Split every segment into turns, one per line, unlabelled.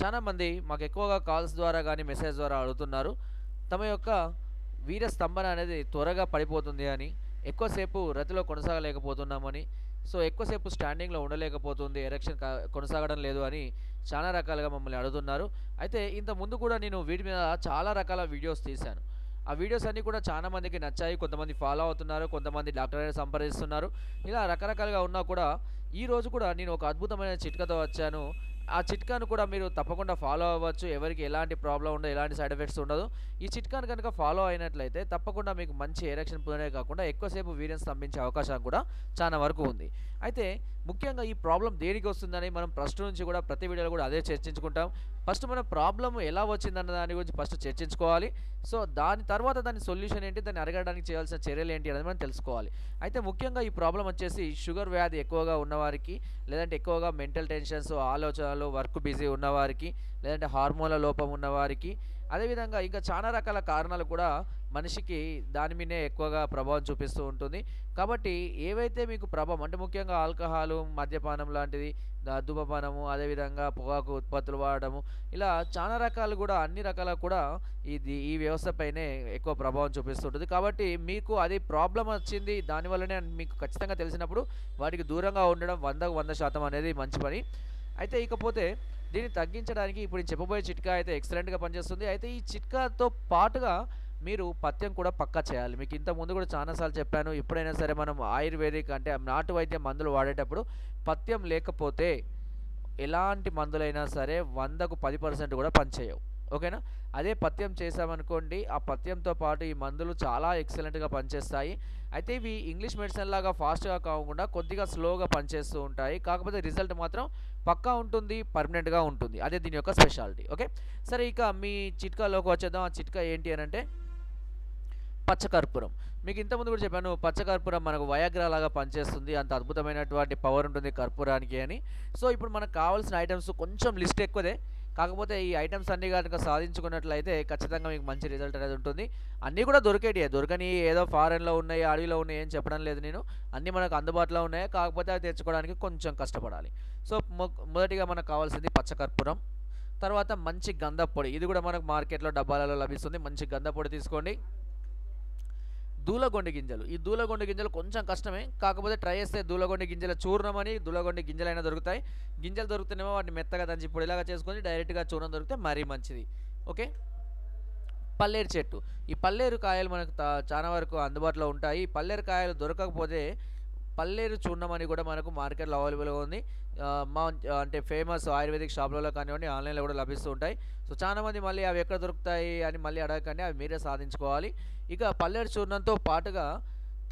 చాలా మంది మాకు ఎక్కువగా కాల్స్ ద్వారా కానీ మెసేజ్ ద్వారా అడుగుతున్నారు. తమ యొక్క వీర స్తంభన అనేది త్వరగా పడిపోతుంది అని ఎక్కువసేపు రతిలో కొనసాగలేకపోతున్నామని సో ఎక్కువసేపు స్టాండింగ్లో ఉండలేకపోతుంది ఎరక్షన్ కొనసాగడం లేదు అని చాలా రకాలుగా మమ్మల్ని అడుగుతున్నారు. అయితే ఇంత ముందు కూడా నేను వీటి మీద చాలా రకాల వీడియోస్ తీశాను. ఆ వీడియోస్ అన్నీ కూడా చాలా మందికి నచ్చాయి కొంతమంది ఫాలో అవుతున్నారు కొంతమంది డాక్టర్ సంప్రదిస్తున్నారు. ఇలా రకరకాలుగా ఉన్నా కూడా ఈ రోజు కూడా నేను ఒక అద్భుతమైన చిట్కతో వచ్చాను. ఆ చిట్కాను కూడా మీరు తప్పకుండా ఫాలో అవ్వచ్చు. ఎవరికి ఎలాంటి ప్రాబ్లం ఉండదు ఎలాంటి సైడ్ ఎఫెక్ట్స్ ఉండదు. ఈ చిట్కాను కనుక ఫాలో అయినట్లయితే తప్పకుండా మీకు మంచి ఎరక్షన్ పొందే కాకుండా ఎక్కువసేపు వీర్యం స్తంభించే అవకాశం కూడా చాలా వరకు ఉంది. అయితే ముఖ్యంగా ఈ ప్రాబ్లం దేనికి వస్తుందని మనం ఫస్ట్ నుంచి కూడా ప్రతి వీడియోలో కూడా అదే చర్చించుకుంటాం. ఫస్ట్ మన ప్రాబ్లం ఎలా వచ్చిందన్న దాని గురించి ఫస్ట్ చర్చించుకోవాలి. సో దాని తర్వాత దాని సొల్యూషన్ ఏంటి దాన్ని అరగడానికి చేయాల్సిన చర్యలు ఏంటి అనేది మనం తెలుసుకోవాలి. అయితే ముఖ్యంగా ఈ ప్రాబ్లం వచ్చేసి షుగర్ వ్యాధి ఎక్కువగా ఉన్నవారికి లేదంటే ఎక్కువగా మెంటల్ టెన్షన్స్ ఆలోచనలు వర్క్ బిజీ ఉన్నవారికి లేదంటే హార్మోన్ల లోపం ఉన్నవారికి అదేవిధంగా ఇంకా చాలా రకాల కారణాలు కూడా మనిషికి దాని మీదే ఎక్కువగా ప్రభావం చూపిస్తూ ఉంటుంది. కాబట్టి ఏవైతే మీకు ప్రభావం అంటే ముఖ్యంగా ఆల్కహాలు మద్యపానం లాంటిది దా- ధూమపానము అదేవిధంగా పొగాకు ఉత్పత్తులు వాడడము ఇలా చాలా రకాలు కూడా అన్ని రకాల కూడా ఇది ఈ వ్యవస్థపైనే ఎక్కువ ప్రభావం చూపిస్తుంటుంది కాబట్టి మీకు అది ప్రాబ్లం వచ్చింది దానివల్లనే మీకు ఖచ్చితంగా తెలిసినప్పుడు వాటికి దూరంగా ఉండడం వందకు వంద శాతం అనేది మంచి పని. అయితే ఇకపోతే దీన్ని తగ్గించడానికి ఇప్పుడు నేను చెప్పబోయే చిట్కా అయితే ఎక్సలెంట్గా పనిచేస్తుంది. అయితే ఈ చిట్కాతో పాటుగా మీరు పథ్యం కూడా పక్కా చేయాలి. మీకు ఇంత ముందు కూడా చాలాసార్లు చెప్పాను. ఎప్పుడైనా సరే మనం ఆయుర్వేదిక్ అంటే నాటు వైద్య మందులు వాడేటప్పుడు పథ్యం లేకపోతే ఎలాంటి మందులైనా సరే వందకు పది పర్సెంట్ కూడా పనిచేయవు ఓకేనా? అదే పథ్యం చేసామనుకోండి ఆ పథ్యంతో పాటు ఈ మందులు చాలా ఎక్సలెంట్గా పనిచేస్తాయి. అయితే ఇవి ఇంగ్లీష్ మెడిసిన్ లాగా ఫాస్ట్గా కాకుండా కొద్దిగా స్లోగా పనిచేస్తూ ఉంటాయి. కాకపోతే రిజల్ట్ మాత్రం పక్కా ఉంటుంది పర్మనెంట్గా ఉంటుంది. అదే దీని యొక్క స్పెషాలిటీ. ఓకే? సరే ఇక మీ చిట్కాలోకి వచ్చేద్దాం. ఆ చిట్కా ఏంటి అని అంటే పచ్చకర్పూరం. మీకు ఇంతకుముందు కూడా చెప్పాను పచ్చకర్పూరం మనకు వయాగ్రా లాగా పనిచేస్తుంది అంత అద్భుతమైనటువంటి పవర్ ఉంటుంది కర్పూరానికి అని. సో ఇప్పుడు మనకు కావాల్సిన ఐటమ్స్ కొంచెం లిస్ట్ ఎక్కువదే. కాకపోతే ఈ ఐటమ్స్ అన్ని కనుక సాధించుకున్నట్లయితే ఖచ్చితంగా మీకు మంచి రిజల్ట్ అనేది ఉంటుంది. అన్నీ కూడా దొరికేటి దొరకని ఏదో ఫారెన్లో ఉన్నాయి అడవిలో ఉన్నాయి ఏం చెప్పడం లేదు నేను. అన్నీ మనకు అందుబాటులో ఉన్నాయి. కాకపోతే అవి తెచ్చుకోవడానికి కొంచెం కష్టపడాలి. సో మొ- మొదటిగా మనకు కావాల్సింది పచ్చకర్పూరం. తర్వాత మంచి గంధపొడి పొడి. ఇది కూడా మనకు మార్కెట్లో డబ్బాలలో లభిస్తుంది. మంచి గంధ పొడి తీసుకోండి. దూలగొండి గింజలు. ఈ దూలగొండి గింజలు కొంచెం కష్టమే. కాకపోతే ట్రై చేస్తే దూలగొండి గింజల చూర్ణం అని దూలగొండి గింజలైనా దొరుకుతాయి. గింజలు దొరుకుతున్నామో వాటిని మెత్తగా దంచి పొడిలాగా చేసుకొని డైరెక్ట్గా చూర్ణం దొరికితే మరీ మంచిది. ఓకే? పల్లేరు చెట్టు. ఈ పల్లేరు కాయలు మనకు తా- చాలా వరకు అందుబాటులో ఉంటాయి. ఈ పల్లేరు కాయలు దొరకకపోతే పల్లేరు చూర్ణం అని కూడా మనకు మార్కెట్లో అవైలబుల్గా ఉంది. మా అంటే ఫేమస్ ఆయుర్వేదిక్ షాపులలో కానివ్వండి ఆన్లైన్లో కూడా లభిస్తూ ఉంటాయి. సో చాలా మంది మళ్ళీ అవి ఎక్కడ దొరుకుతాయి అని మళ్ళీ అడగకండి అవి మీరే సాధించుకోవాలి. ఇక పల్లెడు చూర్ణంతో పాటుగా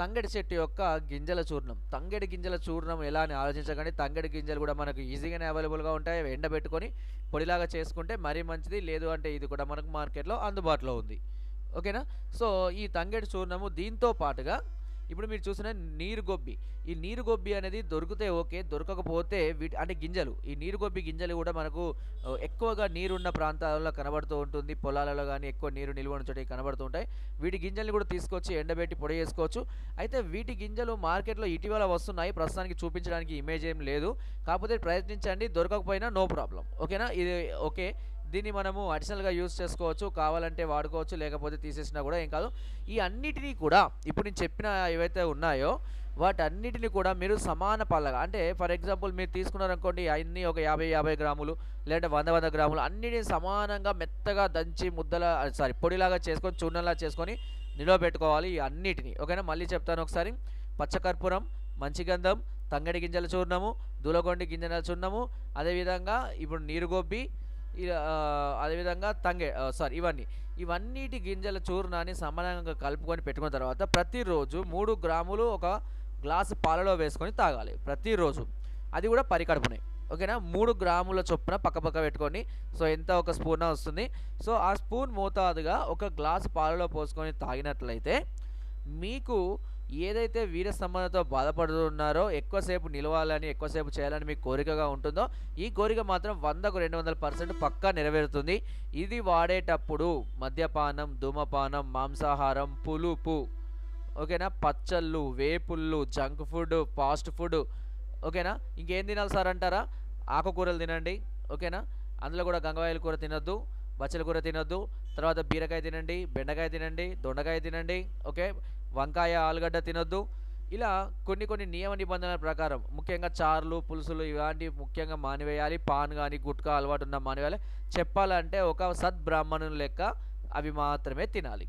తంగడి చెట్టు యొక్క గింజల చూర్ణం. తంగడి గింజల చూర్ణం ఎలా అని ఆలోచించకండి. తంగడి గింజలు కూడా మనకు ఈజీగానే అవైలబుల్గా ఉంటాయి. అవి ఎండబెట్టుకొని పొడిలాగా చేసుకుంటే మరీ మంచిది. లేదు అంటే ఇది కూడా మనకు మార్కెట్లో అందుబాటులో ఉంది. ఓకేనా? సో ఈ తంగడి చూర్ణము దీంతో పాటుగా ఇప్పుడు మీరు చూసిన నీరు గొబ్బి. ఈ నీరు గొబ్బి అనేది దొరికితే ఓకే దొరకకపోతే వీటి అంటే గింజలు. ఈ నీరు గొబ్బి గింజలు కూడా మనకు ఎక్కువగా నీరున్న ప్రాంతాలలో కనబడుతూ ఉంటుంది. పొలాలలో కానీ ఎక్కువ నీరు నిల్వ ఉంచడం చోట కనబడుతూ ఉంటాయి. వీటి గింజల్ని కూడా తీసుకొచ్చి ఎండబెట్టి పొడి చేసుకోవచ్చు. అయితే వీటి గింజలు మార్కెట్లో ఇటీవల వస్తున్నాయి. ప్రస్తుతానికి చూపించడానికి ఇమేజ్ ఏం లేదు. కాకపోతే ప్రయత్నించండి. దొరకకపోయినా నో ప్రాబ్లం. ఓకేనా? ఇది ఓకే. దీన్ని మనము అడిషనల్గా యూజ్ చేసుకోవచ్చు కావాలంటే వాడుకోవచ్చు లేకపోతే తీసేసినా కూడా ఏం కాదు. ఈ అన్నిటినీ కూడా ఇప్పుడు నేను చెప్పిన ఏవైతే ఉన్నాయో వాటన్నిటిని కూడా మీరు సమాన పాలగా అంటే ఫర్ ఎగ్జాంపుల్ మీరు తీసుకున్నారనుకోండి అన్నీ ఒక యాభై యాభై గ్రాములు లేదంటే వంద వంద గ్రాములు అన్నిటిని సమానంగా మెత్తగా దంచి ముద్దల సారీ పొడిలాగా చేసుకొని చూర్ణంలా చేసుకొని నిలవబెట్టుకోవాలి ఈ అన్నిటిని. ఓకేనా? మళ్ళీ చెప్తాను ఒకసారి. పచ్చకర్పూరం మంచి గంధం తంగడి గింజల చూర్ణము దూలగొండి గింజల చూర్ణము అదేవిధంగా ఇప్పుడు నీరుగొబ్బి అదేవిధంగా తంగే సారీ ఇవన్నీ. ఇవన్నిటి గింజల చూర్ణాన్ని సమానంగా కలుపుకొని పెట్టుకున్న తర్వాత ప్రతిరోజు మూడు గ్రాములు ఒక గ్లాసు పాలలో వేసుకొని తాగాలి. ప్రతిరోజు. అది కూడా పరికడుపునే. ఓకేనా? మూడు గ్రాముల చొప్పున పక్కపక్క పెట్టుకొని సో ఎంత ఒక స్పూన్ వస్తుంది. సో ఆ స్పూన్ మోతాదుగా ఒక గ్లాసు పాలలో పోసుకొని తాగినట్లయితే మీకు ఏదైతే వీర సంబంధంతో బాధపడుతున్నారో ఎక్కువసేపు నిలవాలని ఎక్కువసేపు చేయాలని మీ కోరికగా ఉంటుందో ఈ కోరిక మాత్రం వందకు రెండు వందల పర్సెంట్ పక్కా నెరవేరుతుంది. ఇది వాడేటప్పుడు మద్యపానం ధూమపానం మాంసాహారం పులుపు ఓకేనా? పచ్చళ్ళు వేపుళ్ళు జంక్ ఫుడ్ ఫాస్ట్ ఫుడ్ ఓకేనా? ఇంకేం తినాలి సార్ అంటారా? ఆకుకూరలు తినండి ఓకేనా? అందులో కూడా గంగవాయల కూర తినొద్దు బచ్చల కూర తినొద్దు తర్వాత బీరకాయ తినండి బెండకాయ తినండి దొండకాయ తినండి ఓకే? వంకాయ ఆలుగడ్డ తినొద్దు. ఇలా కొన్ని కొన్ని నియమ నిబంధనల ప్రకారం ముఖ్యంగా చారులు పులుసులు ఇలాంటివి ముఖ్యంగా మానివేయాలి. పాన్ కానీ గుట్కా అలవాటు ఉన్న మానివేయాలి. చెప్పాలంటే ఒక సద్బ్రాహ్మణుని లెక్క అవి మాత్రమే తినాలి.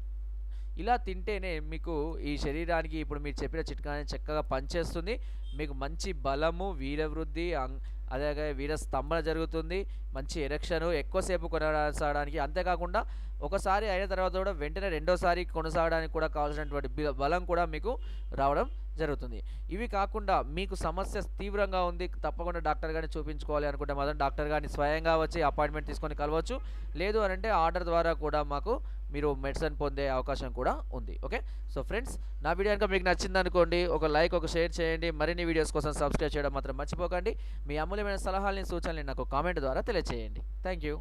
ఇలా తింటేనే మీకు ఈ శరీరానికి ఇప్పుడు మీరు చెప్పిన చిట్కాని చక్కగా పనిచేస్తుంది. మీకు మంచి బలము వీరవృద్ధి అం- అలాగే వీర స్తంభన జరుగుతుంది. మంచి ఎరక్షను ఎక్కువసేపు కొనసాగడానికి అంతేకాకుండా ఒకసారి అయిన తర్వాత కూడా వెంటనే రెండోసారి కొనసాగడానికి కూడా కావాల్సినటువంటి బలం కూడా మీకు రావడం జరుగుతుంది. ఇవి కాకుండా మీకు సమస్య తీవ్రంగా ఉంది తప్పకుండా డాక్టర్ గారిని చూపించుకోవాలి అనుకుంటే మాత్రం డాక్టర్ గారిని స్వయంగా వచ్చి అపాయింట్మెంట్ తీసుకొని కలవచ్చు. లేదు అని అంటే ఆర్డర్ ద్వారా కూడా మాకు మీరు మెడిసిన్ పొందే అవకాశం కూడా ఉంది ఓకే సో ఫ్రెండ్స్ నా వీడియో కనుక మీకు నచ్చింది అనుకోండి ఒక లైక్ ఒక షేర్ చేయండి మరిన్ని వీడియోస్ కోసం సబ్స్క్రైబ్ చేయడం మాత్రం మర్చిపోకండి. మీ అమూల్యమైన సలహాలని సూచనలు నాకు కామెంట్ ద్వారా తెలియచేయండి. Thank you